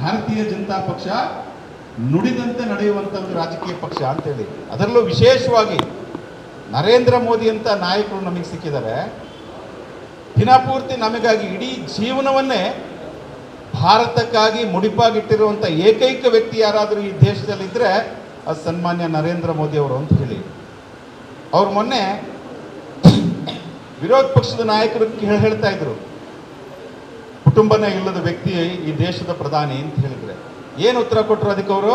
ಭಾರತೀಯ ಜನತಾ ಪಕ್ಷ ನುಡಿದಂತೆ ನಡೆಯುವಂಥ ಒಂದು ರಾಜಕೀಯ ಪಕ್ಷ ಅಂತೇಳಿ. ಅದರಲ್ಲೂ ವಿಶೇಷವಾಗಿ ನರೇಂದ್ರ ಮೋದಿ ಅಂತ ನಾಯಕರು ನಮಗೆ ಸಿಕ್ಕಿದ್ದಾರೆ. ದಿನಪೂರ್ತಿ ನಮಗಾಗಿ ಇಡೀ ಜೀವನವನ್ನೇ ಭಾರತಕ್ಕಾಗಿ ಮುಡಿಪಾಗಿಟ್ಟಿರುವಂಥ ಏಕೈಕ ವ್ಯಕ್ತಿ ಯಾರಾದರೂ ಈ ದೇಶದಲ್ಲಿದ್ದರೆ ಅದು ಸನ್ಮಾನ್ಯ ನರೇಂದ್ರ ಮೋದಿ ಅವರು ಅಂತ ಹೇಳಿ. ಅವ್ರು ಮೊನ್ನೆ ವಿರೋಧ ಪಕ್ಷದ ನಾಯಕರು ಹೇಳ್ತಾ ಇದ್ರು. ಕುಟುಂಬನೇ ಇಲ್ಲದ ವ್ಯಕ್ತಿ ಈ ದೇಶದ ಪ್ರಧಾನಿ ಅಂತ ಹೇಳಿದ್ರೆ. ಏನು ಉತ್ತರ ಕೊಟ್ಟರು ಅದಕ್ಕೆ ಅವರು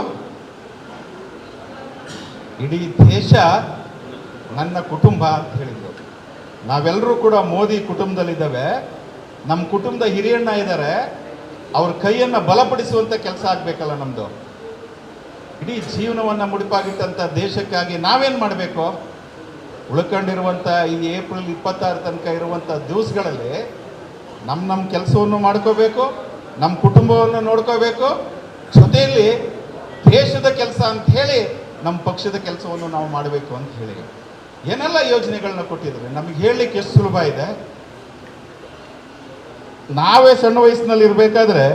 ಇಡೀ ದೇಶ ನನ್ನ ಕುಟುಂಬ ಅಂತ ಹೇಳಿದರು. ನಾವೆಲ್ಲರೂ ಕೂಡ ಮೋದಿ ಕುಟುಂಬದಲ್ಲಿದ್ದಾವೆ. ನಮ್ಮ ಕುಟುಂಬದ ಹಿರಿಯಣ್ಣ ಇದ್ದಾರೆ ಅವ್ರ ಕೈಯನ್ನು ಬಲಪಡಿಸುವಂಥ ಕೆಲಸ ಆಗಬೇಕಲ್ಲ ನಮ್ಮದು ಇಡೀ ಜೀವನವನ್ನು ಮುಡಿಪಾಗಿಟ್ಟಂಥ ದೇಶಕ್ಕಾಗಿ ನಾವೇನು ಮಾಡಬೇಕು? ಉಳ್ಕೊಂಡಿರುವಂಥ ಈ ಏಪ್ರಿಲ್ ಇಪ್ಪತ್ತಾರು ತನಕ ಇರುವಂಥ ದಿವಸಗಳಲ್ಲಿ ನಮ್ಮ ನಮ್ಮ ಕೆಲಸವನ್ನು ಮಾಡ್ಕೋಬೇಕು ನಮ್ಮ ಕುಟುಂಬವನ್ನು ನೋಡ್ಕೋಬೇಕು. ಜೊತೆಯಲ್ಲಿ ದೇಶದ ಕೆಲಸ ಅಂತ ಹೇಳಿ ನಮ್ಮ ಪಕ್ಷದ ಕೆಲಸವನ್ನು ನಾವು ಮಾಡಬೇಕು ಅಂತ ಹೇಳಿ. ಏನೆಲ್ಲ ಯೋಜನೆಗಳನ್ನ ಕೊಟ್ಟಿದ್ದಾರೆ? ನಮಗೆ ಹೇಳಲಿಕ್ಕೆ ಎಷ್ಟು ಸುಲಭ ಇದೆ? ನಾವೇ ಸಣ್ಣ ವಯಸ್ಸಿನಲ್ಲಿ ಇರಬೇಕಾದ್ರೆ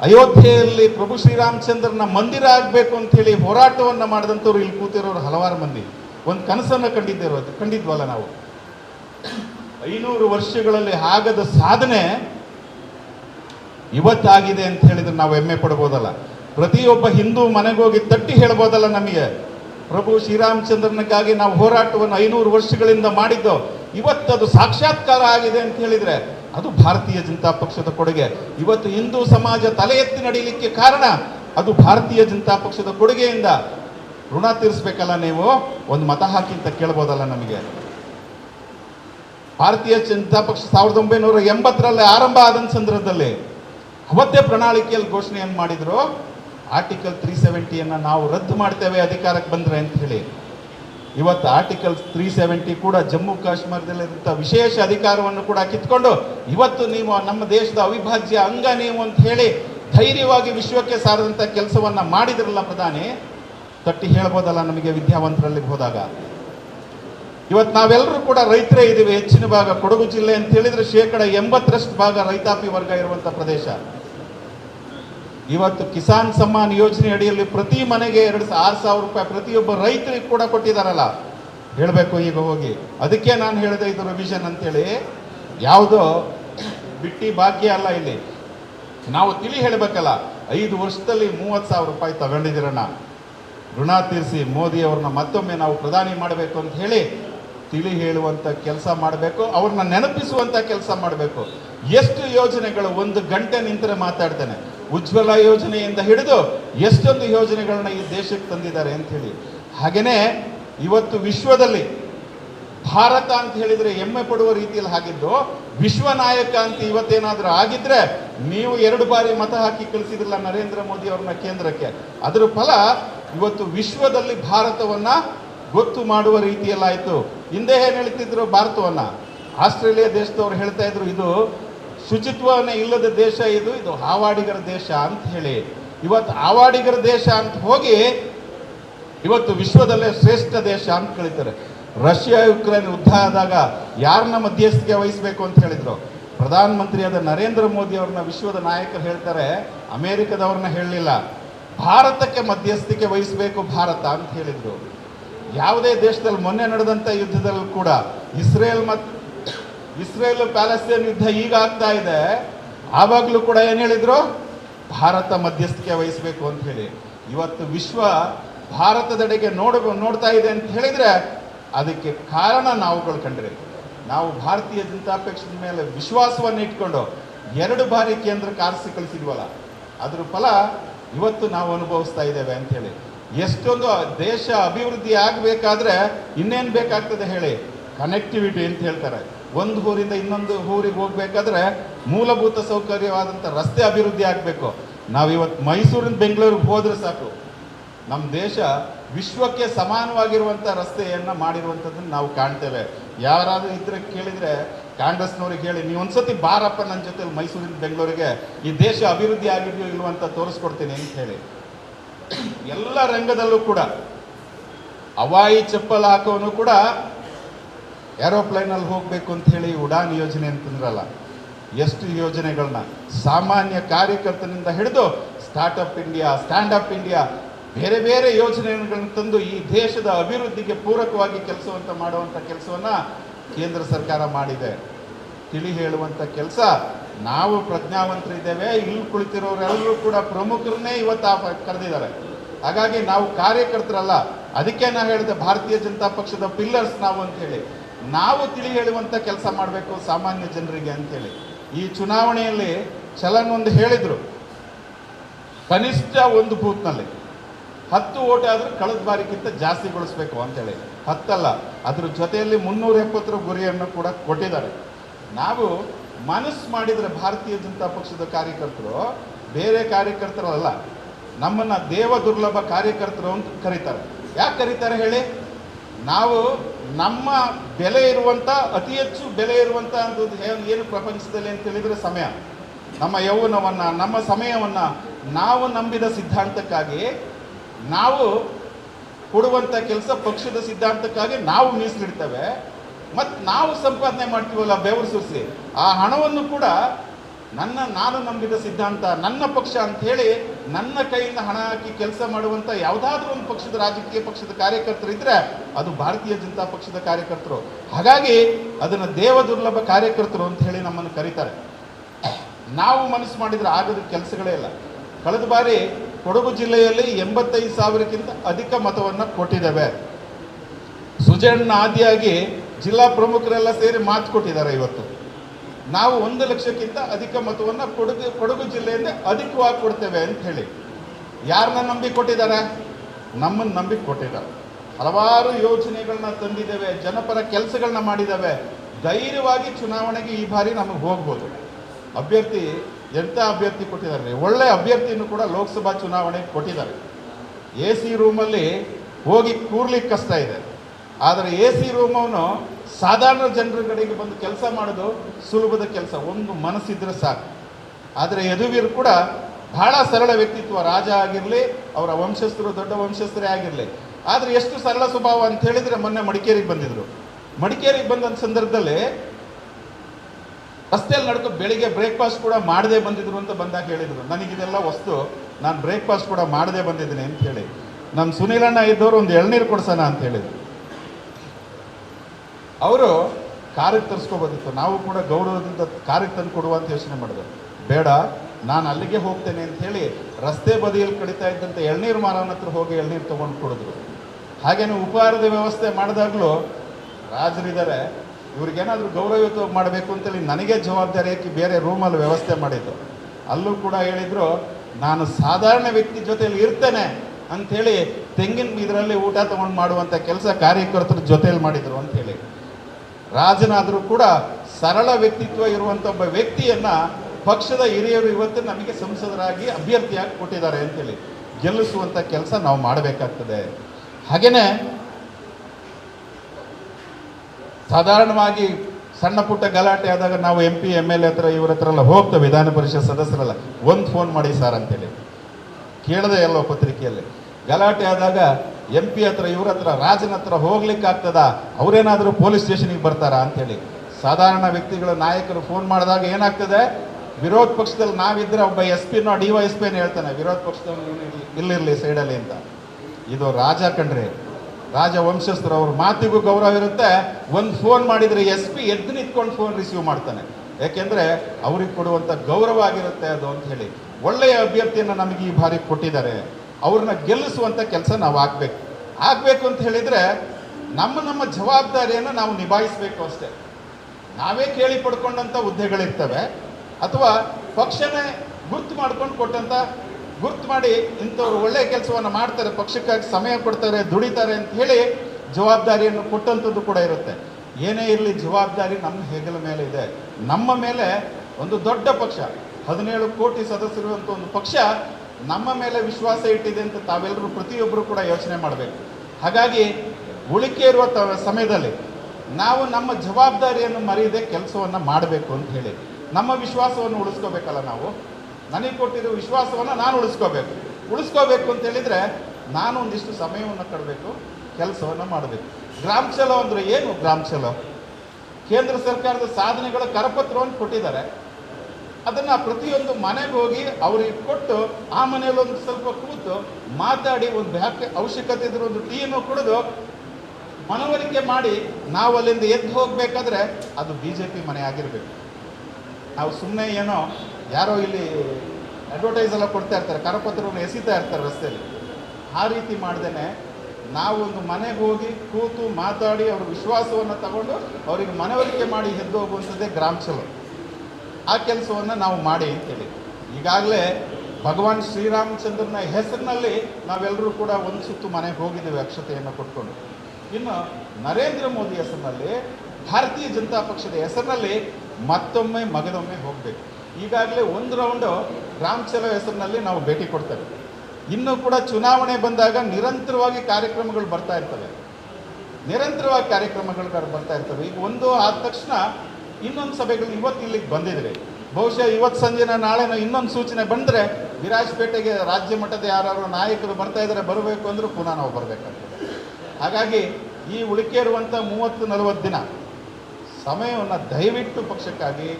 ಅಯೋಧ್ಯೆಯಲ್ಲಿ ಪ್ರಭು ಶ್ರೀರಾಮಚಂದ್ರನ ಮಂದಿರ ಆಗಬೇಕು ಅಂತ ಹೇಳಿ ಹೋರಾಟವನ್ನು ಮಾಡಿದಂಥವ್ರು ಇಲ್ಲಿ ಕೂತಿರೋರು ಹಲವಾರು ಮಂದಿ. ಒಂದು ಕನಸನ್ನು ಕಂಡಿದ್ದೇರೋ ಕಂಡಿದ್ವಲ್ಲ ನಾವು? ಐನೂರು ವರ್ಷಗಳಲ್ಲಿ ಆಗದ ಸಾಧನೆ ಇವತ್ತಾಗಿದೆ ಅಂತ ಹೇಳಿದ್ರೆ ನಾವು ಹೆಮ್ಮೆ ಪಡ್ಬೋದಲ್ಲ. ಪ್ರತಿಯೊಬ್ಬ ಹಿಂದೂ ಮನೆಗೋಗಿ ತಟ್ಟಿ ಹೇಳ್ಬೋದಲ್ಲ ನಮಗೆ. ಪ್ರಭು ಶ್ರೀರಾಮಚಂದ್ರನಿಗಾಗಿ ನಾವು ಹೋರಾಟವನ್ನು ಐನೂರು ವರ್ಷಗಳಿಂದ ಮಾಡಿದ್ದು, ಇವತ್ತದು ಸಾಕ್ಷಾತ್ಕಾರ ಆಗಿದೆ ಅಂತ ಹೇಳಿದ್ರೆ ಅದು ಭಾರತೀಯ ಜನತಾ ಪಕ್ಷದ ಕೊಡುಗೆ. ಇವತ್ತು ಹಿಂದೂ ಸಮಾಜ ತಲೆ ಎತ್ತಿ ನಡೀಲಿಕ್ಕೆ ಕಾರಣ ಅದು ಭಾರತೀಯ ಜನತಾ ಪಕ್ಷದ ಕೊಡುಗೆಯಿಂದ. ಋಣ ತೀರಿಸ್ಬೇಕಲ್ಲ ನೀವು? ಒಂದು ಮತ ಹಾಕಿ ಅಂತ ಕೇಳ್ಬೋದಲ್ಲ ನಮಗೆ. ಭಾರತೀಯ ಜನತಾ ಪಕ್ಷ ಸಾವಿರದ ಒಂಬೈನೂರ ಎಂಬತ್ತರಲ್ಲಿ ಆರಂಭ ಆದ ಸಂದರ್ಭದಲ್ಲಿ ಅವತ್ತೇ ಪ್ರಣಾಳಿಕೆಯಲ್ಲಿ ಘೋಷಣೆಯನ್ನು ಮಾಡಿದ್ರು. ಆರ್ಟಿಕಲ್ ತ್ರೀ ಸೆವೆಂಟಿಯನ್ನು ನಾವು ರದ್ದು ಮಾಡ್ತೇವೆ ಅಧಿಕಾರಕ್ಕೆ ಬಂದ್ರೆ ಅಂತ ಹೇಳಿ. ಇವತ್ತು ಆರ್ಟಿಕಲ್ ತ್ರೀ ಸೆವೆಂಟಿ ಕೂಡ ಜಮ್ಮು ಕಾಶ್ಮೀರದಲ್ಲಿರುವಂಥ ವಿಶೇಷ ಅಧಿಕಾರವನ್ನು ಕೂಡ ಕಿತ್ಕೊಂಡು ಇವತ್ತು ನೀವು ನಮ್ಮ ದೇಶದ ಅವಿಭಾಜ್ಯ ಅಂಗ ನೀವು ಅಂತ ಹೇಳಿ ಧೈರ್ಯವಾಗಿ ವಿಶ್ವಕ್ಕೆ ಸಾರದಂಥ ಕೆಲಸವನ್ನ ಮಾಡಿದ್ರಲ್ಲ ಪ್ರಧಾನಿ. ತಟ್ಟಿ ಹೇಳ್ಬೋದಲ್ಲ ನಮಗೆ ವಿದ್ಯಾವಂತರಲ್ಲಿ ಹೋದಾಗ. ಇವತ್ತು ನಾವೆಲ್ಲರೂ ಕೂಡ ರೈತರೇ ಇದ್ದೀವಿ ಹೆಚ್ಚಿನ ಭಾಗ. ಕೊಡಗು ಜಿಲ್ಲೆ ಅಂತ ಹೇಳಿದ್ರೆ ಶೇಕಡ ಎಂಬತ್ತರಷ್ಟು ಭಾಗ ರೈತಾಪಿ ವರ್ಗ ಇರುವಂಥ ಪ್ರದೇಶ. ಇವತ್ತು ಕಿಸಾನ್ ಸಮ್ಮಾನ್ ಯೋಜನೆ ಅಡಿಯಲ್ಲಿ ಪ್ರತಿ ಮನೆಗೆ ಎರಡು ಆರು ಸಾವಿರ ರೂಪಾಯಿ ಪ್ರತಿಯೊಬ್ಬ ರೈತರಿಗೆ ಕೂಡ ಕೊಟ್ಟಿದ್ದಾರಲ್ಲ. ಹೇಳಬೇಕು ಈಗ ಹೋಗಿ. ಅದಕ್ಕೆ ನಾನು ಹೇಳಿದೆ ಇದು ರಿವಿಷನ್ ಅಂತೇಳಿ. ಯಾವುದೋ ಬಿಟ್ಟಿ ಭಾಗ್ಯ ಅಲ್ಲ ಇಲ್ಲಿ. ನಾವು ತಿಳಿ ಹೇಳಬೇಕಲ್ಲ, ಐದು ವರ್ಷದಲ್ಲಿ ಮೂವತ್ತು ಸಾವಿರ ರೂಪಾಯಿ ತಗೊಂಡಿದ್ದೀರಣ್ಣ. ಋಣ ತೀರಿಸಿ ಮೋದಿ ಅವ್ರನ್ನ ಮತ್ತೊಮ್ಮೆ ನಾವು ಪ್ರಧಾನಿ ಮಾಡಬೇಕು ಅಂತ ಹೇಳಿ ತಿಳಿ ಹೇಳುವಂಥ ಕೆಲಸ ಮಾಡಬೇಕು, ಅವ್ರನ್ನ ನೆನಪಿಸುವಂಥ ಕೆಲಸ ಮಾಡಬೇಕು. ಎಷ್ಟು ಯೋಜನೆಗಳು ಒಂದು ಗಂಟೆ ನಿಂತರೆ ಮಾತಾಡ್ತೇನೆ. ಉಜ್ವಲ ಯೋಜನೆಯಿಂದ ಹಿಡಿದು ಎಷ್ಟೊಂದು ಯೋಜನೆಗಳನ್ನ ಈ ದೇಶಕ್ಕೆ ತಂದಿದ್ದಾರೆ ಅಂತ ಹೇಳಿ. ಹಾಗೆಯೇ ಇವತ್ತು ವಿಶ್ವದಲ್ಲಿ ಭಾರತ ಅಂತ ಹೇಳಿದ್ರೆ ಹೆಮ್ಮೆ ಪಡುವ ರೀತಿಯಲ್ಲಿ ಆಗಿದ್ದು ವಿಶ್ವ ನಾಯಕ ಅಂತ ಇವತ್ತೇನಾದರೂ ಆಗಿದ್ರೆ ನೀವು ಎರಡು ಬಾರಿ ಮತ ಹಾಕಿ ಕಳಿಸಿದ್ರಲ್ಲ ನರೇಂದ್ರ ಮೋದಿ ಅವ್ರನ್ನ ಕೇಂದ್ರಕ್ಕೆ. ಅದರ ಫಲ ಇವತ್ತು ವಿಶ್ವದಲ್ಲಿ ಭಾರತವನ್ನ ಗೊತ್ತು ಮಾಡುವ ರೀತಿಯಲ್ಲಾಯಿತು. ಹಿಂದೆ ಏನು ಹೇಳ್ತಿದ್ರು ಭಾರತವನ್ನು? ಆಸ್ಟ್ರೇಲಿಯಾ ದೇಶದವ್ರು ಹೇಳ್ತಾ ಇದ್ರು, ಇದು ಶುಚಿತ್ವನೇ ಇಲ್ಲದ ದೇಶ ಇದು ಇದು ಹಾವಾಡಿಗರ ದೇಶ ಅಂತ ಹೇಳಿ. ಇವತ್ತು ಹಾವಾಡಿಗರ ದೇಶ ಅಂತ ಹೋಗಿ ಇವತ್ತು ವಿಶ್ವದಲ್ಲೇ ಶ್ರೇಷ್ಠ ದೇಶ ಅಂತ ಕರೀತಾರೆ. ರಷ್ಯಾ ಯುಕ್ರೇನ್ ಯುದ್ಧ ಆದಾಗ ಯಾರನ್ನ ಮಧ್ಯಸ್ಥಿಕೆ ವಹಿಸಬೇಕು ಅಂತ ಹೇಳಿದ್ರು? ಪ್ರಧಾನಮಂತ್ರಿಯಾದ ನರೇಂದ್ರ ಮೋದಿ ಅವ್ರನ್ನ ವಿಶ್ವದ ನಾಯಕರು ಹೇಳ್ತಾರೆ, ಅಮೇರಿಕದವ್ರನ್ನ ಹೇಳಲಿಲ್ಲ. ಭಾರತಕ್ಕೆ ಮಧ್ಯಸ್ಥಿಕೆ ವಹಿಸಬೇಕು ಭಾರತ ಅಂತ ಹೇಳಿದ್ರು. ಯಾವುದೇ ದೇಶದಲ್ಲಿ ಮೊನ್ನೆ ನಡೆದಂಥ ಯುದ್ಧದಲ್ಲಿ ಕೂಡ ಇಸ್ರೇಲ್ ಮತ್ತು ಇಸ್ರೇಲ್ ಪ್ಯಾಲೆಸ್ತೇನ್ ಯುದ್ಧ ಈಗ ಆಗ್ತಾ ಇದೆ. ಆವಾಗಲೂ ಕೂಡ ಏನು ಹೇಳಿದ್ರು? ಭಾರತ ಮಧ್ಯಸ್ಥಿಕೆ ವಹಿಸಬೇಕು ಅಂತ ಹೇಳಿ. ಇವತ್ತು ವಿಶ್ವ ಭಾರತದೆಡೆಗೆ ನೋಡ ನೋಡ್ತಾ ಇದೆ ಅಂತ ಹೇಳಿದ್ರೆ ಅದಕ್ಕೆ ಕಾರಣ ನಾವುಗಳು ಕಂಡ್ರೆ. ನಾವು ಭಾರತೀಯ ಜನತಾ ಮೇಲೆ ವಿಶ್ವಾಸವನ್ನು ಇಟ್ಕೊಂಡು ಎರಡು ಬಾರಿ ಕೇಂದ್ರ ಕಾರ್ಸಿ ಕಳಿಸಿದ್ವಲ್ಲ. ಅದ್ರ ಫಲ ಇವತ್ತು ನಾವು ಅನುಭವಿಸ್ತಾ ಇದ್ದೇವೆ ಹೇಳಿ. ಎಷ್ಟೊಂದು ದೇಶ ಅಭಿವೃದ್ಧಿ ಆಗಬೇಕಾದ್ರೆ ಇನ್ನೇನು ಬೇಕಾಗ್ತದೆ ಹೇಳಿ? ಕನೆಕ್ಟಿವಿಟಿ ಅಂತ ಹೇಳ್ತಾರೆ. ಒಂದು ಊರಿಂದ ಇನ್ನೊಂದು ಊರಿಗೆ ಹೋಗಬೇಕಾದ್ರೆ ಮೂಲಭೂತ ಸೌಕರ್ಯವಾದಂಥ ರಸ್ತೆ ಅಭಿವೃದ್ಧಿ ಆಗಬೇಕು. ನಾವಿವತ್ತು ಮೈಸೂರಿಂದ ಬೆಂಗಳೂರಿಗೆ ಹೋದರೆ ಸಾಕು. ನಮ್ಮ ದೇಶ ವಿಶ್ವಕ್ಕೆ ಸಮಾನವಾಗಿರುವಂಥ ರಸ್ತೆಯನ್ನು ಮಾಡಿರುವಂಥದ್ದನ್ನು ನಾವು ಕಾಣ್ತೇವೆ. ಯಾರಾದರೂ ಇದ್ರೆ ಕೇಳಿದರೆ ಕಾಂಗ್ರೆಸ್ನವ್ರಿಗೆ ಹೇಳಿ, ನೀವು ಒಂದ್ಸತಿ ಬಾರಪ್ಪ ನನ್ನ ಜೊತೆ ಮೈಸೂರಿಂದ ಬೆಂಗಳೂರಿಗೆ. ಈ ದೇಶ ಅಭಿವೃದ್ಧಿ ಆಗಿದೆಯೋ ಇಲ್ವಂತ ತೋರಿಸ್ಕೊಡ್ತೀನಿ ಅಂತ ಹೇಳಿ. ಎಲ್ಲ ರಂಗದಲ್ಲೂ ಕೂಡ ಅವಾಯಿ ಚಪ್ಪಲ್ ಹಾಕೋನು ಕೂಡ ಏರೋಪ್ಲೇನಲ್ಲಿ ಹೋಗಬೇಕು ಅಂತ ಹೇಳಿ ಉಡಾನ್ ಯೋಜನೆ ಅಂತಂದ್ರಲ್ಲ ಎಷ್ಟು ಯೋಜನೆಗಳನ್ನ ಸಾಮಾನ್ಯ ಕಾರ್ಯಕರ್ತನಿಂದ ಹಿಡಿದು startup India stand up India ಬೇರೆ ಬೇರೆ ಯೋಜನೆಗಳನ್ನು ತಂದು ಈ ದೇಶದ ಅಭಿವೃದ್ಧಿಗೆ ಪೂರಕವಾಗಿ ಕೆಲಸವಂತ ಮಾಡುವಂಥ ಕೆಲಸವನ್ನು ಕೇಂದ್ರ ಸರ್ಕಾರ ಮಾಡಿದೆ. ತಿಳಿ ಹೇಳುವಂಥ ಕೆಲಸ ನಾವು ಪ್ರಜ್ಞಾವಂತರಿದ್ದೇವೆ ಇಲ್ಲಿ ಕುಳಿತಿರೋರೆಲ್ಲರೂ ಕೂಡ ಪ್ರಮುಖರನ್ನೇ ಇವತ್ತು ಆ ಕರೆದಿದ್ದಾರೆ. ಹಾಗಾಗಿ ನಾವು ಕಾರ್ಯಕರ್ತರಲ್ಲ, ಅದಕ್ಕೆ ನಾ ಹೇಳಿದೆ ಭಾರತೀಯ ಜನತಾ ಪಕ್ಷದ ಪಿಲ್ಲರ್ಸ್ ನಾವು ಅಂತೇಳಿ. ನಾವು ತಿಳಿ ಹೇಳುವಂಥ ಕೆಲಸ ಮಾಡಬೇಕು ಸಾಮಾನ್ಯ ಜನರಿಗೆ ಅಂತೇಳಿ. ಈ ಚುನಾವಣೆಯಲ್ಲಿ ಚಲನ್ ಒಂದು ಹೇಳಿದರು, ಕನಿಷ್ಠ ಒಂದು ಬೂತ್ನಲ್ಲಿ ಹತ್ತು ಓಟ್ ಆದರೂ ಕಳೆದ ಬಾರಿಗಿಂತ ಜಾಸ್ತಿ ಜಾಸ್ತಿಗೊಳಿಸ್ಬೇಕು ಅಂತೇಳಿ. ಹತ್ತಲ್ಲ, ಅದ್ರ ಜೊತೆಯಲ್ಲಿ ಮುನ್ನೂರ ಎಪ್ಪತ್ತರ ಗುರಿಯನ್ನು ಕೂಡ ಕೊಟ್ಟಿದ್ದಾರೆ. ನಾವು ಮನಸ್ಸು ಮಾಡಿದರೆ ಭಾರತೀಯ ಜನತಾ ಪಕ್ಷದ ಕಾರ್ಯಕರ್ತರು, ಬೇರೆ ಕಾರ್ಯಕರ್ತರಲ್ಲ, ನಮ್ಮನ್ನು ದೇವ ದುರ್ಲಭ ಕಾರ್ಯಕರ್ತರು ಅಂತ ಕರೀತಾರೆ. ಯಾಕೆ ಕರೀತಾರೆ ಹೇಳಿ? ನಾವು ನಮ್ಮ ಬೆಲೆ ಇರುವಂಥ ಅತಿ ಹೆಚ್ಚು ಬೆಲೆ ಇರುವಂಥ ಹೇ- ಏನು ಪ್ರಪಂಚದಲ್ಲಿ ಅಂತ ಹೇಳಿದರೆ ಸಮಯ. ನಮ್ಮ ಯೌವನವನ್ನು, ನಮ್ಮ ಸಮಯವನ್ನು ನಾವು ನಂಬಿದ ಸಿದ್ಧಾಂತಕ್ಕಾಗಿ, ನಾವು ಕೊಡುವಂಥ ಕೆಲಸ ಪಕ್ಷದ ಸಿದ್ಧಾಂತಕ್ಕಾಗಿ ನಾವು ಮೀಸಲಿಡ್ತೇವೆ. ಮತ್ತು ನಾವು ಸಂಪಾದನೆ ಮಾಡ್ತೀವಲ್ಲ ಬೆವರು ಸುರಿಸಿ ಆ ಹಣವನ್ನು ಕೂಡ ನನ್ನ, ನಾನು ನಂಬಿದ ಸಿದ್ಧಾಂತ, ನನ್ನ ಪಕ್ಷ ಅಂತ ಹೇಳಿ ನನ್ನ ಕೈಯಿಂದ ಹಣ ಹಾಕಿ ಕೆಲಸ ಮಾಡುವಂಥ ಯಾವುದಾದ್ರೂ ಒಂದು ಪಕ್ಷದ ರಾಜಕೀಯ ಪಕ್ಷದ ಕಾರ್ಯಕರ್ತರು ಇದ್ದರೆ ಅದು ಭಾರತೀಯ ಜನತಾ ಪಕ್ಷದ ಕಾರ್ಯಕರ್ತರು. ಹಾಗಾಗಿ ಅದನ್ನು ದೇವ ದುರ್ಲಭ ಕಾರ್ಯಕರ್ತರು ಅಂತ ಹೇಳಿ ನಮ್ಮನ್ನು ಕರೀತಾರೆ. ನಾವು ಮನಸ್ಸು ಮಾಡಿದರೆ ಆಗದ ಕೆಲಸಗಳೇ ಇಲ್ಲ. ಕಳೆದ ಬಾರಿ ಕೊಡಗು ಜಿಲ್ಲೆಯಲ್ಲಿ ಎಂಬತ್ತೈದು ಸಾವಿರಕ್ಕಿಂತ ಅಧಿಕ ಮತವನ್ನು ಕೊಟ್ಟಿದ್ದೇವೆ. ಸುಜಣ್ಣ ಆದಿಯಾಗಿ ಜಿಲ್ಲಾ ಪ್ರಮುಖರೆಲ್ಲ ಸೇರಿ ಮಾತು ಕೊಟ್ಟಿದ್ದಾರೆ ಇವತ್ತು. ನಾವು ಒಂದು ಲಕ್ಷಕ್ಕಿಂತ ಅಧಿಕ ಮತವನ್ನು ಕೊಡಗು ಕೊಡಗು ಜಿಲ್ಲೆಯಿಂದ ಅಧಿಕವಾಗಿ ಕೊಡ್ತೇವೆ ಅಂತ ಹೇಳಿ. ಯಾರನ್ನ ನಂಬಿ ಕೊಟ್ಟಿದ್ದಾರೆ? ನಮ್ಮನ್ನು ನಂಬಿ ಕೊಟ್ಟಿದ್ದಾರೆ. ಹಲವಾರು ಯೋಜನೆಗಳನ್ನ ತಂದಿದ್ದೇವೆ, ಜನಪರ ಕೆಲಸಗಳನ್ನ ಮಾಡಿದ್ದಾವೆ. ಧೈರ್ಯವಾಗಿ ಚುನಾವಣೆಗೆ ಈ ಬಾರಿ ನಮಗೆ ಹೋಗ್ಬೋದು. ಅಭ್ಯರ್ಥಿ ಎಂಥ ಅಭ್ಯರ್ಥಿ ಕೊಟ್ಟಿದ್ದಾರೆ? ಒಳ್ಳೆ ಅಭ್ಯರ್ಥಿಯನ್ನು ಕೂಡ ಲೋಕಸಭಾ ಚುನಾವಣೆಗೆ ಕೊಟ್ಟಿದ್ದಾರೆ. ಎ ಸಿ ರೂಮಲ್ಲಿ ಹೋಗಿ ಕೂರ್ಲಿಕ್ಕೆ ಕಷ್ಟ ಇದೆ. ಆದರೆ ಎ ಸಿ ರೂಮ್ ಅವನು ಸಾಧಾರಣ ಜನರ ಕಡೆಗೆ ಬಂದು ಕೆಲಸ ಮಾಡೋದು ಸುಲಭದ ಕೆಲಸ. ಒಂದು ಮನಸ್ಸಿದ್ರೆ ಸಾಕು. ಆದರೆ ಯದುವೀರ್ ಕೂಡ ಬಹಳ ಸರಳ ವ್ಯಕ್ತಿತ್ವ. ರಾಜ ಆಗಿರಲಿ, ಅವರ ವಂಶಸ್ಥರು ದೊಡ್ಡ ವಂಶಸ್ಥರೇ ಆಗಿರಲಿ. ಆದರೆ ಎಷ್ಟು ಸರಳ ಸ್ವಭಾವ ಅಂತ ಹೇಳಿದರೆ ಮೊನ್ನೆ ಮಡಿಕೇರಿಗೆ ಬಂದಿದ್ದರು ಮಡಿಕೇರಿಗೆ ಬಂದಂಥ ಸಂದರ್ಭದಲ್ಲಿ ರಸ್ತೆಯಲ್ಲಿ ನಡೆದು ಬೆಳಿಗ್ಗೆ ಬ್ರೇಕ್ಫಾಸ್ಟ್ ಕೂಡ ಮಾಡದೇ ಬಂದಿದ್ರು ಅಂತ ಬಂದಾಗ ಹೇಳಿದರು. ನನಗಿದೆಲ್ಲ ವಸ್ತು, ನಾನು ಬ್ರೇಕ್ಫಾಸ್ಟ್ ಕೂಡ ಮಾಡದೇ ಬಂದಿದ್ದೀನಿ ಅಂತ ಹೇಳಿ. ನಮ್ಮ ಸುನೀಲಣ್ಣ ಇದ್ದವರು ಒಂದು ಎಳ್ನೀರು ಕೊಡ್ಸೋಣ ಅಂತ ಹೇಳಿದ್ರು. ಅವರು ಕಾರಿಗೆ ತರಿಸ್ಕೋಬೋದಿತ್ತು ನಾವು ಕೂಡ ಗೌರವದಿಂದ ಕಾರಿಗೆ ತಂದು ಕೊಡುವ ಅಂತ ಯೋಚನೆ ಮಾಡಿದ್ರು ಬೇಡ, ನಾನು ಅಲ್ಲಿಗೆ ಹೋಗ್ತೇನೆ ಅಂತ ಹೇಳಿ ರಸ್ತೆ ಬದಿಯಲ್ಲಿ ಕಡಿತಾ ಇದ್ದಂಥ ಎಳ್ನೀರು ಮಾರವನ ಹತ್ರ ಹೋಗಿ ಎಳ್ನೀರು ತೊಗೊಂಡು ಕೊಡಿದ್ರು. ಹಾಗೇನೆ ಉಪಹಾರದ ವ್ಯವಸ್ಥೆ ಮಾಡಿದಾಗಲೂ ರಾಜರಿದ್ದಾರೆ, ಇವ್ರಿಗೇನಾದರೂ ಗೌರವಯುತವಾಗಿ ಮಾಡಬೇಕು ಅಂತೇಳಿ ನನಗೆ ಜವಾಬ್ದಾರಿ ಹಾಕಿ ಬೇರೆ ರೂಮಲ್ಲಿ ವ್ಯವಸ್ಥೆ ಮಾಡಿದ್ದು. ಅಲ್ಲೂ ಕೂಡ ಹೇಳಿದರು, ನಾನು ಸಾಧಾರಣ ವ್ಯಕ್ತಿ ಜೊತೆಯಲ್ಲಿ ಇರ್ತೇನೆ ಅಂಥೇಳಿ ತೆಂಗಿನ ಇದರಲ್ಲಿ ಊಟ ತೊಗೊಂಡು ಮಾಡುವಂಥ ಕೆಲಸ ಕಾರ್ಯಕರ್ತರ ಜೊತೆಯಲ್ಲಿ ಮಾಡಿದರು ಹೇಳಿ. ರಾಜನಾದರೂ ಕೂಡ ಸರಳ ವ್ಯಕ್ತಿತ್ವ ಇರುವಂಥ ಒಬ್ಬ ವ್ಯಕ್ತಿಯನ್ನು ಪಕ್ಷದ ಹಿರಿಯರು ಇವತ್ತು ನಮಗೆ ಸಂಸದರಾಗಿ ಅಭ್ಯರ್ಥಿಯಾಗಿ ಕೊಟ್ಟಿದ್ದಾರೆ ಅಂತೇಳಿ ಗೆಲ್ಲಿಸುವಂಥ ಕೆಲಸ ನಾವು ಮಾಡಬೇಕಾಗ್ತದೆ. ಹಾಗೆಯೇ ಸಾಧಾರಣವಾಗಿ ಸಣ್ಣ ಪುಟ್ಟ ಗಲಾಟೆ ಆದಾಗ ನಾವು M P M L A ಹತ್ರ ಇವ್ರ ಹತ್ರ ಎಲ್ಲ ಹೋಗ್ತೇವೆ, ವಿಧಾನ ಪರಿಷತ್ ಸದಸ್ಯರೆಲ್ಲ. ಒಂದು ಫೋನ್ ಮಾಡಿ ಸರ್ ಅಂತೇಳಿ. ಕೇಳದೆ ಎಲ್ಲೋ ಪತ್ರಿಕೆಯಲ್ಲಿ. ಗಲಾಟೆ ಆದಾಗ ಎಂ ಪಿ ಹತ್ರ, ಇವ್ರ ಹತ್ರ, ರಾಜನ ಹತ್ರ ಹೋಗ್ಲಿಕ್ಕಾಗ್ತದ ಅವರೇನಾದರೂ ಪೊಲೀಸ್ ಸ್ಟೇಷನಿಗೆ ಬರ್ತಾರಾ ಅಂತೇಳಿ ಸಾಧಾರಣ ವ್ಯಕ್ತಿಗಳ, ನಾಯಕರು ಫೋನ್ ಮಾಡಿದಾಗ ಏನಾಗ್ತದೆ? ವಿರೋಧ ಪಕ್ಷದಲ್ಲಿ ನಾವಿದ್ರೆ ಒಬ್ಬ ಎಸ್ ಪಿನೋ ಡಿ ವೈ ಎಸ್ ಪಿನ ಹೇಳ್ತಾನೆ. ವಿರೋಧ ಪಕ್ಷದವ್ನು ಇಲ್ಲಿರಲಿ ಸೈಡಲ್ಲಿ ಅಂತ. ಇದು ರಾಜ ಕಣ್ರಿ. ರಾಜ ವಂಶಸ್ಥರು ಅವ್ರ ಮಾತಿಗೂ ಗೌರವ ಇರುತ್ತೆ. ಒಂದು ಫೋನ್ ಮಾಡಿದರೆ ಎಸ್ ಪಿ ಎದ್ದು ನಿಂತ್ಕೊಂಡು ಫೋನ್ ರಿಸೀವ್ ಮಾಡ್ತಾನೆ. ಯಾಕೆಂದ್ರೆ ಅವ್ರಿಗೆ ಕೊಡುವಂಥ ಗೌರವ ಆಗಿರುತ್ತೆ ಅದು ಅಂತ ಹೇಳಿ. ಒಳ್ಳೆಯ ಅಭ್ಯರ್ಥಿಯನ್ನು ನಮಗೆ ಈ ಬಾರಿ ಕೊಟ್ಟಿದ್ದಾರೆ. ಅವ್ರನ್ನ ಗೆಲ್ಲಿಸುವಂಥ ಕೆಲಸ ನಾವು ಆಗಬೇಕು. ಆಗಬೇಕು ಅಂತ ಹೇಳಿದರೆ ನಮ್ಮ ನಮ್ಮ ಜವಾಬ್ದಾರಿಯನ್ನು ನಾವು ನಿಭಾಯಿಸಬೇಕು ಅಷ್ಟೇ. ನಾವೇ ಕೇಳಿ ಪಡ್ಕೊಂಡಂಥ ಹುದ್ದೆಗಳಿರ್ತವೆ ಅಥವಾ ಪಕ್ಷನೇ ಗುರ್ತು ಮಾಡ್ಕೊಂಡು ಕೊಟ್ಟಂಥ ಗುರ್ತು ಮಾಡಿ ಇಂಥವ್ರು ಒಳ್ಳೆಯ ಕೆಲಸವನ್ನು ಮಾಡ್ತಾರೆ, ಪಕ್ಷಕ್ಕಾಗಿ ಸಮಯ ಕೊಡ್ತಾರೆ, ದುಡಿತಾರೆ ಅಂತ ಹೇಳಿ ಜವಾಬ್ದಾರಿಯನ್ನು ಕೊಟ್ಟಂಥದ್ದು ಕೂಡ ಇರುತ್ತೆ. ಏನೇ ಇರಲಿ ಜವಾಬ್ದಾರಿ ನಮ್ಮ ಹೆಗಲ ಮೇಲೆ ಇದೆ. ನಮ್ಮ ಮೇಲೆ ಒಂದು ದೊಡ್ಡ ಪಕ್ಷ, ಹದಿನೇಳು ಕೋಟಿ ಸದಸ್ಯರು ಅಂತ ಒಂದು ಪಕ್ಷ ನಮ್ಮ ಮೇಲೆ ವಿಶ್ವಾಸ ಇಟ್ಟಿದೆ ಅಂತ ತಾವೆಲ್ಲರೂ ಪ್ರತಿಯೊಬ್ಬರು ಕೂಡ ಯೋಚನೆ ಮಾಡಬೇಕು. ಹಾಗಾಗಿ ಉಳಿಕೆ ಇರುವ ತ- ಸಮಯದಲ್ಲಿ ನಾವು ನಮ್ಮ ಜವಾಬ್ದಾರಿಯನ್ನು ಮರೆಯದೆ ಕೆಲಸವನ್ನು ಮಾಡಬೇಕು ಅಂತ ಹೇಳಿ, ನಮ್ಮ ವಿಶ್ವಾಸವನ್ನು ಉಳಿಸ್ಕೋಬೇಕಲ್ಲ ನಾವು? ನನಗೆ ಕೊಟ್ಟಿರೋ ವಿಶ್ವಾಸವನ್ನು ನಾನು ಉಳಿಸ್ಕೋಬೇಕು. ಉಳಿಸ್ಕೋಬೇಕು ಅಂತ ಹೇಳಿದರೆ ನಾನು ಒಂದಿಷ್ಟು ಸಮಯವನ್ನು ಕಡಬೇಕು ಕೆಲಸವನ್ನು ಮಾಡಬೇಕು. ಗ್ರಾಮ ಚಲೋ ಅಂದರೆ ಏನು ಗ್ರಾಮ ಚಲೋ ಕೇಂದ್ರ ಸರ್ಕಾರದ ಸಾಧನೆಗಳ ಕರಪತ್ರವನ್ನು ಕೊಟ್ಟಿದ್ದಾರೆ. ಅದನ್ನ ಪ್ರತಿಯೊಂದು ಮನೆಗೆ ಹೋಗಿ ಅವ್ರಿಗೆ ಕೊಟ್ಟು ಆ ಮನೆಯಲ್ಲಿ ಒಂದು ಸ್ವಲ್ಪ ಕೂತು ಮಾತಾಡಿ ಒಂದು ಬ್ಯಾಕ್ ಅವಶ್ಯಕತೆ ಇದ್ರೆ ಒಂದು ಟೀಯನ್ನು ಕುಡಿದು ಮನವರಿಕೆ ಮಾಡಿ ನಾವು ಅಲ್ಲಿಂದ ಎದ್ದು ಹೋಗಬೇಕಾದ್ರೆ ಅದು ಬಿ ಜೆ ಪಿ ಮನೆ ಆಗಿರಬೇಕು. ನಾವು ಸುಮ್ಮನೆ ಏನೋ ಯಾರೋ ಇಲ್ಲಿ ಅಡ್ವರ್ಟೈಸ್ ಎಲ್ಲ ಕೊಡ್ತಾ ಇರ್ತಾರೆ, ಕರಪತ್ರವನ್ನು ಎಸಿತಾ ಇರ್ತಾರೆ ರಸ್ತೆಯಲ್ಲಿ. ಆ ರೀತಿ ಮಾಡ್ದೇ ನಾವು ಒಂದು ಮನೆಗೆ ಹೋಗಿ ಕೂತು ಮಾತಾಡಿ ಅವ್ರ ವಿಶ್ವಾಸವನ್ನು ತಗೊಂಡು ಅವರಿಗೆ ಮನವರಿಕೆ ಮಾಡಿ ಎದ್ದು ಹೋಗುವಂಥದ್ದೇ ಗ್ರಾಮ ಚಲೋ ಆ ಕೆಲಸವನ್ನು ನಾವು ಮಾಡಿ ಅಂತೇಳಿ ಈಗಾಗಲೇ ಭಗವಾನ್ ಶ್ರೀರಾಮಚಂದ್ರನ ಹೆಸರಿನಲ್ಲಿ ನಾವೆಲ್ಲರೂ ಕೂಡ ಒಂದು ಸುತ್ತು ಮನೆಗೆ ಹೋಗಿದ್ದೇವೆ ಅಕ್ಷತೆಯನ್ನು ಕೊಟ್ಕೊಂಡು. ಇನ್ನು ನರೇಂದ್ರ ಮೋದಿ ಹೆಸರಿನಲ್ಲಿ, ಭಾರತೀಯ ಜನತಾ ಪಕ್ಷದ ಹೆಸರಿನಲ್ಲಿ ಮತ್ತೊಮ್ಮೆ ಮಗದೊಮ್ಮೆ ಹೋಗಬೇಕು. ಈಗಾಗಲೇ ಒಂದು ರೌಂಡು ಗ್ರಾಮ ಚಲೋ ಹೆಸರಿನಲ್ಲಿ ನಾವು ಭೇಟಿ ಕೊಡ್ತೇವೆ. ಇನ್ನೂ ಕೂಡ ಚುನಾವಣೆ ಬಂದಾಗ ನಿರಂತರವಾಗಿ ಕಾರ್ಯಕ್ರಮಗಳು ಬರ್ತಾ ಇರ್ತವೆ. ನಿರಂತರವಾಗಿ ಕಾರ್ಯಕ್ರಮಗಳು ಬರ್- ಬರ್ತಾ ಇರ್ತವೆ. ಈಗ ಒಂದು ಆದ ತಕ್ಷಣ ಇನ್ನೊಂದು ಸಭೆಗಳು ಇವತ್ತು ಇಲ್ಲಿಗೆ ಬಂದಿದ್ರೆ ಬಹುಶಃ ಇವತ್ತು ಸಂಜೆನ ನಾಳೆನ ಇನ್ನೊಂದು ಸೂಚನೆ ಬಂದರೆ ವಿರಾಜಪೇಟೆಗೆ ರಾಜ್ಯ ಮಟ್ಟದ ಯಾರು ನಾಯಕರು ಬರ್ತಾ ಇದ್ದಾರೆ, ಬರಬೇಕು ಅಂದರೂ ಪುನಃ ನಾವು ಬರಬೇಕಂತ ಹಾಗಾಗಿ ಈ ಉಳಿಕೆ ಇರುವಂಥ ಮೂವತ್ತು ನಲವತ್ತು ದಿನ ಸಮಯವನ್ನು ದಯವಿಟ್ಟು ಪಕ್ಷಕ್ಕಾಗಿ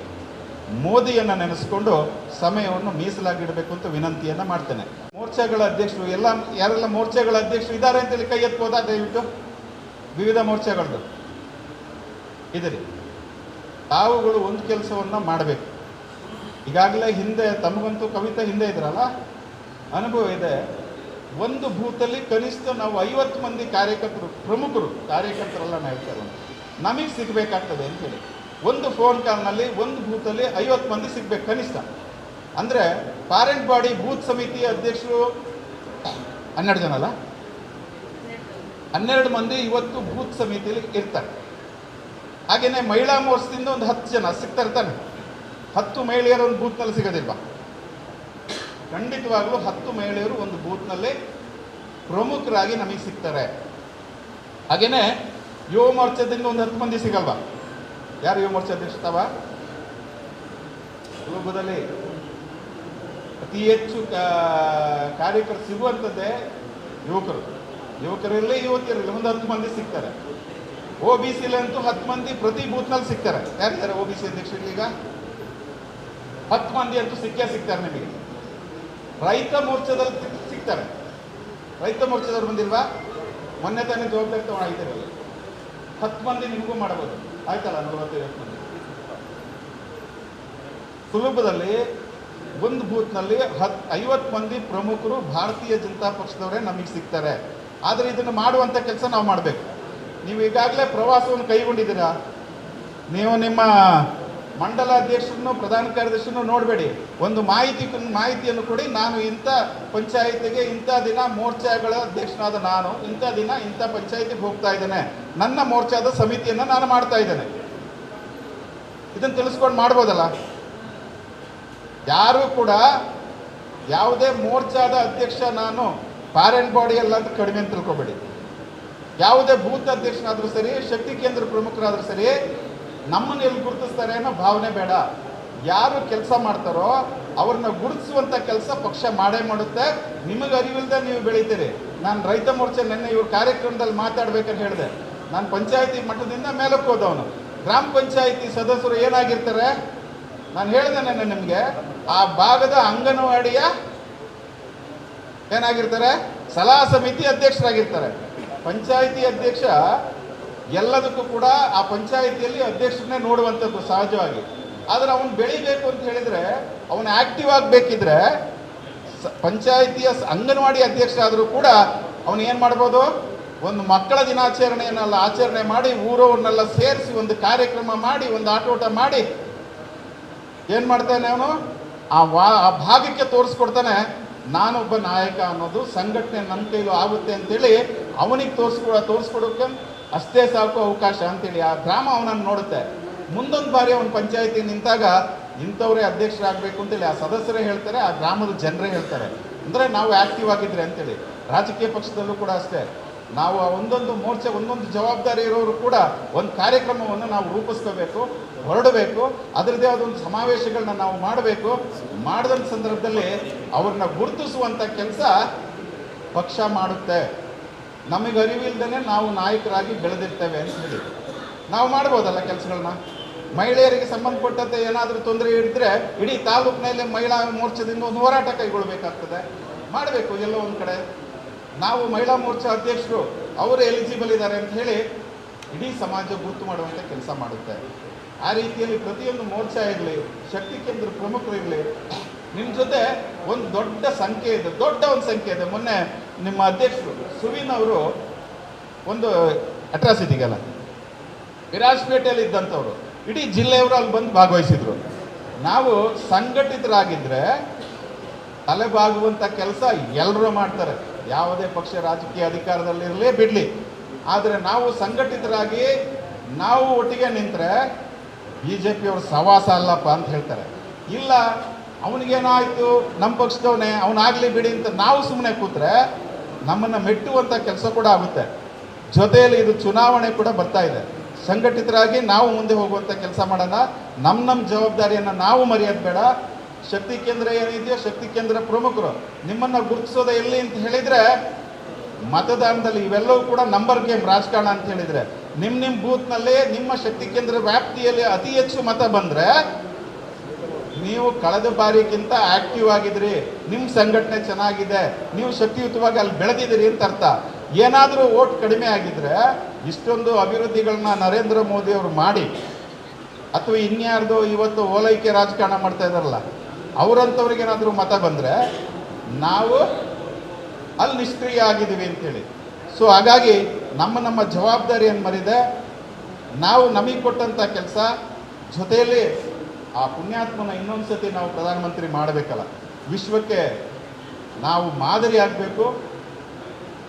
ಮೋದಿಯನ್ನು ನೆನೆಸ್ಕೊಂಡು ಸಮಯವನ್ನು ಮೀಸಲಾಗಿಡಬೇಕು ಅಂತ ವಿನಂತಿಯನ್ನು ಮಾಡ್ತೇನೆ. ಮೋರ್ಚಾಗಳ ಅಧ್ಯಕ್ಷರು ಎಲ್ಲ, ಯಾರೆಲ್ಲ ಮೋರ್ಚಾಗಳ ಅಧ್ಯಕ್ಷರು ಇದ್ದಾರೆ ಅಂತೇಳಿ ಕೈ ಎತ್ಬೋದಾ ದಯವಿಟ್ಟು? ವಿವಿಧ ಮೋರ್ಚಾಗಳದ್ದು ಇದರಿ. ತಾವುಗಳು ಒಂದು ಕೆಲಸವನ್ನು ಮಾಡಬೇಕು. ಈಗಾಗಲೇ ಹಿಂದೆ, ತಮಗಂತೂ ಕವಿತಾ ಹಿಂದೆ ಇದ್ರಲ್ಲ? ಅನುಭವ ಇದೆ. ಒಂದು ಭೂತಲ್ಲಿ ಕನಿಷ್ಠ ನಾವು ಐವತ್ತು ಮಂದಿ ಕಾರ್ಯಕರ್ತರು, ಪ್ರಮುಖರು, ಕಾರ್ಯಕರ್ತರೆಲ್ಲ ಹೇಳ್ತಾರೆ ನಮಗೆ ಸಿಗಬೇಕಾಗ್ತದೆ ಅಂತೇಳಿ ಒಂದು ಫೋನ್ ಕಾಲ್ನಲ್ಲಿ ಒಂದು ಬೂತಲ್ಲಿ ಐವತ್ತು ಮಂದಿ ಸಿಗಬೇಕು ಕನಿಷ್ಠ. ಅಂದರೆ ಪಾರೆಂಟ್ ಬಾಡಿ ಬೂತ್ ಸಮಿತಿ ಅಧ್ಯಕ್ಷರು ಹನ್ನೆರಡು ಜನ ಅಲ್ಲ? ಹನ್ನೆರಡು ಮಂದಿ ಇವತ್ತು ಬೂತ್ ಸಮಿತಿಯಲ್ಲಿ ಇರ್ತಾರೆ. ಹಾಗೆಯೇ ಮಹಿಳಾ ಮೋರ್ಚದಿಂದ ಒಂದು ಹತ್ತು ಜನ ಸಿಗ್ತಾ ಇರ್ತಾನೆ ಹತ್ತು ಮಹಿಳೆಯರು ಒಂದು ಬೂತ್ನಲ್ಲಿ ಸಿಗೋದಿಲ್ವ? ಖಂಡಿತವಾಗಲೂ ಹತ್ತು ಮಹಿಳೆಯರು ಒಂದು ಬೂತ್ನಲ್ಲಿ ಪ್ರಮುಖರಾಗಿ ನಮಗೆ ಸಿಗ್ತಾರೆ. ಹಾಗೆಯೇ ಯುವ ಮೋರ್ಚಾದಿಂದ ಒಂದು ಹತ್ತು ಮಂದಿ ಸಿಗಲ್ವಾ? ಯಾರು ಯುವ ಮೋರ್ಚಾ ಅಧ್ಯಕ್ಷತಾವ ಸುಲಭದಲ್ಲಿ ಅತಿ ಹೆಚ್ಚು ಕಾರ್ಯಕರ್ತರು ಸಿಗುವಂಥದ್ದೇ ಯುವಕರು. ಯುವಕರಲ್ಲಿ ಯುವತಿಯರಲ್ಲಿ ಒಂದು ಹತ್ತು ಮಂದಿ ಸಿಗ್ತಾರೆ. ಒ ಬಿ ಸಿಲಂತೂ ಹತ್ತು ಮಂದಿ ಪ್ರತಿ ಬೂತ್ನಲ್ಲಿ ಸಿಗ್ತಾರೆ. ಯಾರಿದ್ದಾರೆ ಒ ಬಿ ಸಿ ಅಧ್ಯಕ್ಷರು ಈಗ? ಹತ್ತು ಮಂದಿ ಅಂತೂ ಸಿಕ್ಕೇ ಸಿಗ್ತಾರೆ ನಿಮಗೆ. ರೈತ ಮೋರ್ಚಾದಲ್ಲಿ ಸಿಗ್ತಾರೆ. ರೈತ ಮೋರ್ಚಾದವ್ರು ಬಂದಿಲ್ವಾ? ಮೊನ್ನೆ ತಾನೇ ಜವಾಬ್ದಾರಿ ತಗೊಂಡಾಗಿದ್ದೀರಲ್ಲ ಹತ್ತು ಮಂದಿ ನಿಮಗೂ ಮಾಡಬಹುದು ಆಯ್ತಲ್ಲ ನಲವತ್ತೈವತ್ತು ಮಂದಿ? ಸುಲಭದಲ್ಲಿ ಒಂದು ಬೂತ್ನಲ್ಲಿ ಹತ್, ಐವತ್ತು ಮಂದಿ ಪ್ರಮುಖರು ಭಾರತೀಯ ಜನತಾ ಪಕ್ಷದವರೇ ನಮಗೆ ಸಿಗ್ತಾರೆ. ಆದರೆ ಇದನ್ನು ಮಾಡುವಂಥ ಕೆಲಸ ನಾವು ಮಾಡಬೇಕು. ನೀವು ಈಗಾಗಲೇ ಪ್ರವಾಸವನ್ನು ಕೈಗೊಂಡಿದ್ದೀರಾ? ನೀವು ನಿಮ್ಮ ಮಂಡಲ ಅಧ್ಯಕ್ಷರನ್ನು ಪ್ರಧಾನ ಕಾರ್ಯದರ್ಶಿಯನ್ನು ನೋಡಬೇಡಿ. ಒಂದು ಮಾಹಿತಿ ಮಾಹಿತಿಯನ್ನು ಕೊಡಿ. ನಾನು ಇಂಥ ಪಂಚಾಯಿತಿಗೆ ಇಂಥ ದಿನ ಮೋರ್ಚಾಗಳ ಅಧ್ಯಕ್ಷನಾದ ನಾನು ಇಂಥ ದಿನ ಇಂಥ ಪಂಚಾಯಿತಿಗೆ ಹೋಗ್ತಾ ಇದ್ದೇನೆ. ನನ್ನ ಮೋರ್ಚಾದ ಸಮಿತಿಯನ್ನು ನಾನು ಮಾಡ್ತಾ ಇದ್ದೇನೆ. ಇದನ್ನು ತಿಳಿಸ್ಕೊಂಡು ಮಾಡ್ಬೋದಲ್ಲ? ಯಾರು ಕೂಡ ಯಾವುದೇ ಮೋರ್ಚಾದ ಅಧ್ಯಕ್ಷ ನಾನು ಪ್ಯಾರೆಂಟ್ ಬಾಡಿ ಅಲ್ಲ ಅಂತ ಕಡಿಮೆ ಅಂತ ತಿಳ್ಕೊಬೇಡಿ. ಯಾವುದೇ ಬೂತ್ ಅಧ್ಯಕ್ಷನಾದರೂ ಸರಿ, ಶಕ್ತಿ ಕೇಂದ್ರ ಪ್ರಮುಖರಾದರೂ ಸರಿ, ನಮ್ಮನ್ನು ಎಲ್ಲಿ ಗುರುತಿಸ್ತಾರೆ ಅನ್ನೋ ಭಾವನೆ ಬೇಡ. ಯಾರು ಕೆಲಸ ಮಾಡ್ತಾರೋ ಅವ್ರನ್ನ ಗುರುತಿಸುವಂಥ ಕೆಲಸ ಪಕ್ಷ ಮಾಡೇ ಮಾಡುತ್ತೆ. ನಿಮಗೆ ಅರಿವಿಲ್ಲದೆ ನೀವು ಬೆಳಿತೀರಿ. ನಾನು ರೈತ ಮೋರ್ಚೆ ನಿನ್ನೆ ಇವ್ರ ಕಾರ್ಯಕ್ರಮದಲ್ಲಿ ಮಾತಾಡ್ಬೇಕಂತ ಹೇಳಿದೆ. ನಾನು ಪಂಚಾಯತಿ ಮಟ್ಟದಿಂದ ಮೇಲಕ್ಕೆ ಹೋದವನು. ಗ್ರಾಮ ಪಂಚಾಯತಿ ಸದಸ್ಯರು ಏನಾಗಿರ್ತಾರೆ? ನಾನು ಹೇಳಿದೆ ನೆನ್ನೆ ನಿಮಗೆ, ಆ ಭಾಗದ ಅಂಗನವಾಡಿಯ ಏನಾಗಿರ್ತಾರೆ? ಸಲಹಾ ಸಮಿತಿ ಅಧ್ಯಕ್ಷರಾಗಿರ್ತಾರೆ. ಪಂಚಾಯಿತಿ ಅಧ್ಯಕ್ಷ ಎಲ್ಲದಕ್ಕೂ ಕೂಡ ಆ ಪಂಚಾಯಿತಿಯಲ್ಲಿ ಅಧ್ಯಕ್ಷರನ್ನೇ ನೋಡುವಂಥದ್ದು ಸಹಜವಾಗಿ. ಆದರೆ ಅವನು ಬೆಳಿಬೇಕು ಅಂತ ಹೇಳಿದರೆ, ಅವನು ಆಕ್ಟಿವ್ ಆಗಬೇಕಿದ್ರೆ ಪಂಚಾಯಿತಿಯ ಅಂಗನವಾಡಿ ಅಧ್ಯಕ್ಷ ಆದರೂ ಕೂಡ ಅವನು ಏನು ಮಾಡ್ಬೋದು? ಒಂದು ಮಕ್ಕಳ ದಿನಾಚರಣೆಯನ್ನೆಲ್ಲ ಆಚರಣೆ ಮಾಡಿ, ಊರವ್ರನ್ನೆಲ್ಲ ಸೇರಿಸಿ ಒಂದು ಕಾರ್ಯಕ್ರಮ ಮಾಡಿ, ಒಂದು ಆಟೋಟ ಮಾಡಿ ಏನು ಮಾಡ್ತಾನೆ ಅವನು? ಆ ವಾ, ಆ ಭಾಗಕ್ಕೆ ತೋರಿಸ್ಕೊಡ್ತಾನೆ, ನಾನೊಬ್ಬ ನಾಯಕ ಅನ್ನೋದು, ಸಂಘಟನೆ ನನ್ನ ಕೈಲೂ ಆಗುತ್ತೆ ಅಂತೇಳಿ ಅವನಿಗೆ ತೋರಿಸ್ಕೊ ತೋರಿಸ್ಕೊಡೋಕೆ ಅಷ್ಟೇ ಸಾಕು ಅವಕಾಶ ಅಂತೇಳಿ ಆ ಗ್ರಾಮ ಅವನನ್ನು ನೋಡುತ್ತೆ. ಮುಂದೊಂದು ಬಾರಿ ಅವನ ಪಂಚಾಯತಿ ನಿಂತಾಗ ಇಂಥವರೇ ಅಧ್ಯಕ್ಷರಾಗಬೇಕು ಅಂತೇಳಿ ಆ ಸದಸ್ಯರೇ ಹೇಳ್ತಾರೆ, ಆ ಗ್ರಾಮದ ಜನರೇ ಹೇಳ್ತಾರೆ. ಅಂದರೆ ನಾವು ಆ್ಯಕ್ಟಿವ್ ಆಗಿದ್ರೆ ಅಂತೇಳಿ. ರಾಜಕೀಯ ಪಕ್ಷದಲ್ಲೂ ಕೂಡ ಅಷ್ಟೇ. ನಾವು ಒಂದೊಂದು ಮೋರ್ಚೆ, ಒಂದೊಂದು ಜವಾಬ್ದಾರಿ ಇರೋರು ಕೂಡ ಒಂದು ಕಾರ್ಯಕ್ರಮವನ್ನು ನಾವು ರೂಪಿಸ್ಕೋಬೇಕು, ಹೊರಡಬೇಕು, ಅದರದ್ದೇ ಆದ ಒಂದು ಸಮಾವೇಶಗಳನ್ನ ನಾವು ಮಾಡಬೇಕು. ಮಾಡಿದಂಥ ಸಂದರ್ಭದಲ್ಲಿ ಅವ್ರನ್ನ ಗುರುತಿಸುವಂಥ ಕೆಲಸ ಪಕ್ಷ ಮಾಡುತ್ತೆ. ನಮಗೆ ಅರಿವಿಲ್ದೇ ನಾವು ನಾಯಕರಾಗಿ ಬೆಳೆದಿರ್ತೇವೆ ಅಂತ ಹೇಳಿ. ನಾವು ಮಾಡ್ಬೋದಲ್ಲ ಕೆಲಸಗಳನ್ನ ಮಹಿಳೆಯರಿಗೆ ಸಂಬಂಧಪಟ್ಟಂತೆ ಏನಾದರೂ ತೊಂದರೆ ಇದ್ದರೆ ಇಡೀ ತಾಲೂಕಿನಲ್ಲಿ ಮಹಿಳಾ ಮೋರ್ಚಾದಿಂದ ಒಂದು ಹೋರಾಟ ಕೈಗೊಳ್ಳಬೇಕಾಗ್ತದೆ ಮಾಡಬೇಕು ಎಲ್ಲೋ ಒಂದು ಕಡೆ. ನಾವು ಮಹಿಳಾ ಮೋರ್ಚಾ ಅಧ್ಯಕ್ಷರು, ಅವರು ಎಲಿಜಿಬಲ್ ಇದ್ದಾರೆ ಅಂತ ಹೇಳಿ ಇಡೀ ಸಮಾಜ ಗುರುತು ಮಾಡುವಂಥ ಕೆಲಸ ಮಾಡುತ್ತೆ. ಆ ರೀತಿಯಲ್ಲಿ ಪ್ರತಿಯೊಂದು ಮೋರ್ಚಾ ಇರಲಿ, ಶಕ್ತಿ ಕೇಂದ್ರ ಪ್ರಮುಖರು ಇರಲಿ ನಿಮ್ಮ ಜೊತೆ ಒಂದು ದೊಡ್ಡ ಸಂಖ್ಯೆ ಇದೆ, ದೊಡ್ಡ ಒಂದು ಸಂಖ್ಯೆ ಇದೆ. ಮೊನ್ನೆ ನಿಮ್ಮ ಅಧ್ಯಕ್ಷರು ಸುವಿನ್ ಅವರು ಒಂದು ಅಟ್ರಾಸಿಟಿಗಲ್ಲ. ವಿರಾಜಪೇಟೆಯಲ್ಲಿ ಇದ್ದಂಥವ್ರು. ಇಡೀ ಜಿಲ್ಲೆಯವರು ಅಲ್ಲಿ ಬಂದು ಭಾಗವಹಿಸಿದ್ರು. ನಾವು ಸಂಘಟಿತರಾಗಿದ್ದರೆ ತಲೆಬಾಗುವಂಥ ಕೆಲಸ ಎಲ್ಲರೂ ಮಾಡ್ತಾರೆ. ಯಾವುದೇ ಪಕ್ಷ ರಾಜಕೀಯ ಅಧಿಕಾರದಲ್ಲಿರಲಿ ಬಿಡಲಿ. ಆದರೆ ನಾವು ಸಂಘಟಿತರಾಗಿ ನಾವು ಒಟ್ಟಿಗೆ ನಿಂತರೆ ಬಿ ಜೆ ಪಿಯವ್ರ ಸವಾಸ ಅಲ್ಲಪ್ಪ ಅಂತ ಹೇಳ್ತಾರೆ. ಇಲ್ಲ, ಅವನಿಗೇನಾಯಿತು? ನಮ್ಮ ಪಕ್ಷದವನೇ, ಅವನಾಗಲಿ ಬಿಡಿ ಅಂತ ನಾವು ಸುಮ್ಮನೆ ಕೂತ್ರೆ ನಮ್ಮನ್ನು ಮೆಟ್ಟುವಂಥ ಕೆಲಸ ಕೂಡ ಆಗುತ್ತೆ. ಜೊತೆಯಲ್ಲಿ ಇದು ಚುನಾವಣೆ ಕೂಡ ಬರ್ತಾ ಇದೆ. ಸಂಘಟಿತರಾಗಿ ನಾವು ಮುಂದೆ ಹೋಗುವಂಥ ಕೆಲಸ ಮಾಡೋಣ. ನಮ್ಮ ನಮ್ಮ ಜವಾಬ್ದಾರಿಯನ್ನು ನಾವು ಮರೆಯೋದು ಬೇಡ. ಶಕ್ತಿ ಕೇಂದ್ರ ಏನಿದೆಯೋ ಶಕ್ತಿ ಕೇಂದ್ರ ಪ್ರಮುಖರು ನಿಮ್ಮನ್ನು ಗುರುತಿಸೋದು ಎಲ್ಲಿ ಅಂತ ಹೇಳಿದರೆ ಮತದಾನದಲ್ಲಿ ಇವೆಲ್ಲವೂ ಕೂಡ ನಂಬರ್ ಗೇಮ್ ರಾಜಕಾರಣ ಅಂತ ಹೇಳಿದರೆ. ನಿಮ್ಮ ನಿಮ್ಮ ಬೂತ್ನಲ್ಲಿ ನಿಮ್ಮ ಶಕ್ತಿ ಕೇಂದ್ರ ವ್ಯಾಪ್ತಿಯಲ್ಲಿ ಅತಿ ಹೆಚ್ಚು ಮತ ಬಂದರೆ ನೀವು ಕಳೆದ ಬಾರಿಗಿಂತ ಆಕ್ಟಿವ್ ಆಗಿದ್ರಿ ನಿಮ್ಮ ಸಂಘಟನೆ ಚೆನ್ನಾಗಿದೆ, ನೀವು ಶಕ್ತಿಯುತವಾಗಿ ಅಲ್ಲಿ ಬೆಳೆದಿದ್ದೀರಿ ಅಂತ ಅರ್ಥ. ಏನಾದರೂ ಓಟ್ ಕಡಿಮೆ ಆಗಿದ್ರೆ ಇಷ್ಟೊಂದು ಅಭಿವೃದ್ಧಿಗಳನ್ನ ನರೇಂದ್ರ ಮೋದಿ ಅವರು ಮಾಡಿ, ಅಥವಾ ಇನ್ಯಾರ್ದು ಇವತ್ತು ಓಲೈಕೆ ರಾಜಕಾರಣ ಮಾಡ್ತಾ ಇದಾರಲ್ಲ ಅವರಂಥವ್ರಿಗೆ ಏನಾದರೂ ಮತ ಬಂದರೆ ನಾವು ಅಲ್ಲಿ ನಿಷ್ಕ್ರಿಯ ಆಗಿದ್ದೀವಿ ಅಂತೇಳಿ. ಸೊ ಹಾಗಾಗಿ ನಮ್ಮ ನಮ್ಮ ಜವಾಬ್ದಾರಿಯನ್ನು ಮರಿದೆ, ನಾವು ನಮಗೆ ಕೊಟ್ಟಂಥ ಕೆಲಸ, ಜೊತೆಯಲ್ಲಿ ಆ ಪುಣ್ಯಾತ್ಮನ ಇನ್ನೊಂದು ಸತಿ ನಾವು ಪ್ರಧಾನಮಂತ್ರಿ ಮಾಡಬೇಕಲ್ಲ. ವಿಶ್ವಕ್ಕೆ ನಾವು ಮಾದರಿ ಆಗಬೇಕು.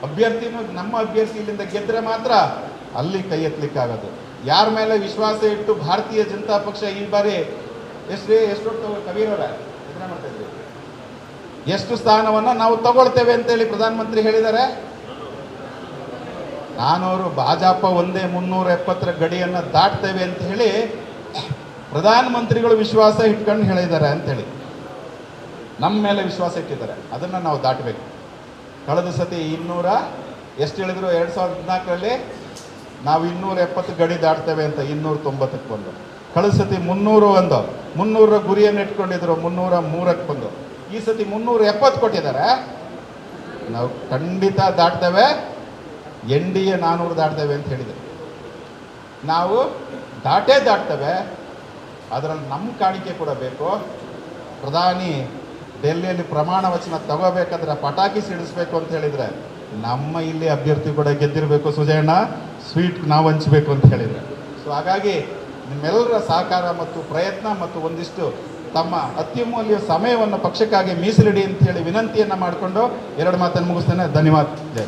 ಅಭ್ಯರ್ಥಿನೂ ನಮ್ಮ ಅಭ್ಯರ್ಥಿ ಇಲ್ಲಿಂದ ಗೆದ್ದರೆ ಮಾತ್ರ ಅಲ್ಲಿ ಕೈ ಎತ್ತಲಿಕ್ಕಾಗೋದು ಯಾರ ಮೇಲೆ ವಿಶ್ವಾಸ ಇಟ್ಟು ಭಾರತೀಯ ಜನತಾ ಪಕ್ಷ ಈ ಬಾರಿ ಎಷ್ಟು ಎಷ್ಟೊತ್ತು ಇದನ್ನ ಮಾಡ್ತಾ ಇದ್ರಿ? ಎಷ್ಟು ಸ್ಥಾನವನ್ನು ನಾವು ತಗೊಳ್ತೇವೆ ಅಂತೇಳಿ ಪ್ರಧಾನಮಂತ್ರಿ ಹೇಳಿದ್ದಾರೆ. ನಾನವರು ಭಾಜಪ ಒಂದೇ ಮುನ್ನೂರ ಎಪ್ಪತ್ತರ ಗಡಿಯನ್ನು ದಾಟ್ತೇವೆ ಅಂತ ಹೇಳಿ ಪ್ರಧಾನಮಂತ್ರಿಗಳು ವಿಶ್ವಾಸ ಇಟ್ಕೊಂಡು ಹೇಳಿದ್ದಾರೆ ಅಂತೇಳಿ. ನಮ್ಮ ಮೇಲೆ ವಿಶ್ವಾಸ ಇಟ್ಟಿದ್ದಾರೆ. ಅದನ್ನು ನಾವು ದಾಟಬೇಕು. ಕಳೆದ ಸತಿ ಇನ್ನೂರ ಎಷ್ಟು ಹೇಳಿದ್ರು? ಎರಡು ಸಾವಿರದ ಹದಿನಾಲ್ಕರಲ್ಲಿ ನಾವು ಇನ್ನೂರ ಎಪ್ಪತ್ತು ಗಡಿ ದಾಟ್ತೇವೆ ಅಂತ ಇನ್ನೂರ ತೊಂಬತ್ತಕ್ಕೆ ಬಂದು. ಕಳೆದ ಸತಿ ಮುನ್ನೂರು ಒಂದು. ಮುನ್ನೂರ ಗುರಿಯನ್ನು ಇಟ್ಕೊಂಡಿದ್ರು, ಮುನ್ನೂರ ಮೂರಕ್ಕೆ ಬಂದು. ಈ ಸತಿ ಮುನ್ನೂರ ಎಪ್ಪತ್ತು ಕೊಟ್ಟಿದ್ದಾರೆ. ನಾವು ಖಂಡಿತ ದಾಟ್ತೇವೆ. ಎನ್ ಡಿ ಎ ನಾನ್ನೂರು ದಾಟ್ತೇವೆ ಅಂತ ಹೇಳಿದರು. ನಾವು ದಾಟೇ ದಾಟ್ತೇವೆ. ಅದರಲ್ಲಿ ನಮ್ಮ ಕಾಣಿಕೆ ಕೂಡ ಬೇಕು. ಪ್ರಧಾನಿ ಡೆಲ್ಲಿಯಲ್ಲಿ ಪ್ರಮಾಣ ವಚನ ತಗೋಬೇಕಾದ್ರೆ ಪಟಾಕಿ ಸಿಡಿಸ್ಬೇಕು ಅಂತ ಹೇಳಿದ್ರೆ ನಮ್ಮ ಇಲ್ಲಿ ಅಭ್ಯರ್ಥಿ ಕೂಡ ಗೆದ್ದಿರಬೇಕು ಸುಜಯಣ್ಣ, ಸ್ವೀಟ್ ನಾವು ಹಂಚಬೇಕು ಅಂತ ಹೇಳಿದರೆ. ಸೊ ಹಾಗಾಗಿ ನಿಮ್ಮೆಲ್ಲರ ಸಹಕಾರ ಮತ್ತು ಪ್ರಯತ್ನ ಮತ್ತು ಒಂದಿಷ್ಟು ತಮ್ಮ ಅತ್ಯಮೂಲ್ಯ ಸಮಯವನ್ನು ಪಕ್ಷಕ್ಕಾಗಿ ಮೀಸಲಿಡಿ ಅಂತ ಹೇಳಿ ವಿನಂತಿಯನ್ನು ಮಾಡಿಕೊಂಡು ಎರಡು ಮಾತನ್ನು ಮುಗಿಸ್ತೇನೆ. ಧನ್ಯವಾದ. ಜೈ